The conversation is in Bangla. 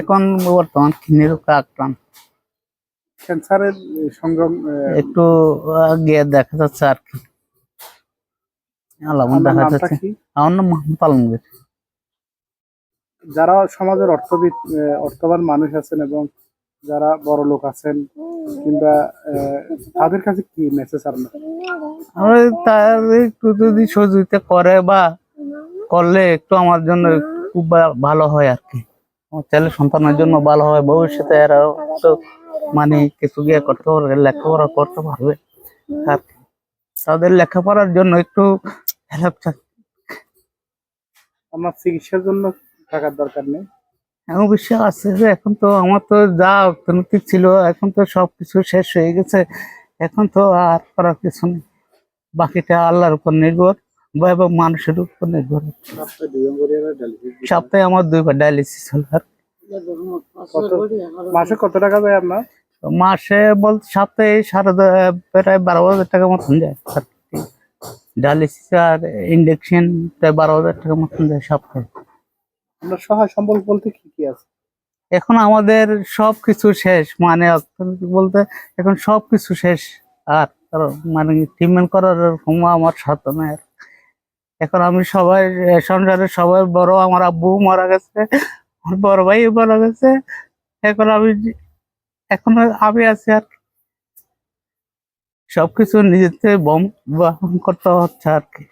এখন বর্তমান কিডনির রোগে আক্রান্ত। ক্যান্সারের সংগ্রাম একটু গিয়ে দেখা যাচ্ছে আর কি। আলামত দেখা যাচ্ছে। আমার নাম মোহাম্মদ আলমগীর যারা সমাজের অর্থবিদ অর্থবান মানুষ আছেন এবং যারা বড় লোক আছেন কিংবা তাদের কাছে কি মেসেজ আপনার? আমরা তার একটু যদি সহযোগিতা করে বা করলে একটু আমার জন্য খুব ভালো হয় আর কি। ছেলে সন্তানের জন্য ভালো হয় ভবিষ্যতে এরা তো মানে কিছু গিয়ে করতে পারবে লেখাপড়া করতে পারবে। আর তাদের লেখাপড়ার জন্য একটু হেল্প চাই। আমার চিকিৎসার জন্য টাকার দরকার নেই। এমন বিষয় আছে যে এখন তো আমার তো যা অর্থনৈতিক ছিল এখন তো সবকিছু শেষ হয়ে গেছে। এখন তো আর করার কিছু নেই। বাকিটা আল্লাহর উপর নির্ভর বা এবং মানুষের উপর নির্ভর। সপ্তাহে আমার দুইবার ডায়ালিসিস হলো। আর মাসে কত টাকা যায় আপনার? মাসে বলতে সপ্তাহে সাড়ে প্রায় বারো হাজার টাকা মতন যায় ডায়ালিসিস আর ইন্ডেকশন প্রায় বারো হাজার টাকা মতন যায় সপ্তাহে। আপনার সহায় সম্বল বলতে কি কি আছে? এখন আমাদের সবকিছু শেষ মানে বলতে এখন সবকিছু শেষ। আর মানে ট্রিটমেন্ট করার এরকম আমার সাধ্য নাই। এখন আমি সবাই সংসারে সবাই বড় আমার আব্বু মারা গেছে। আমার বড় ভাই বলা গেছে, এখন আমি এখন আমি আছি আর সবকিছু নিজের থেকে বম বহন করতে হচ্ছে আর কি।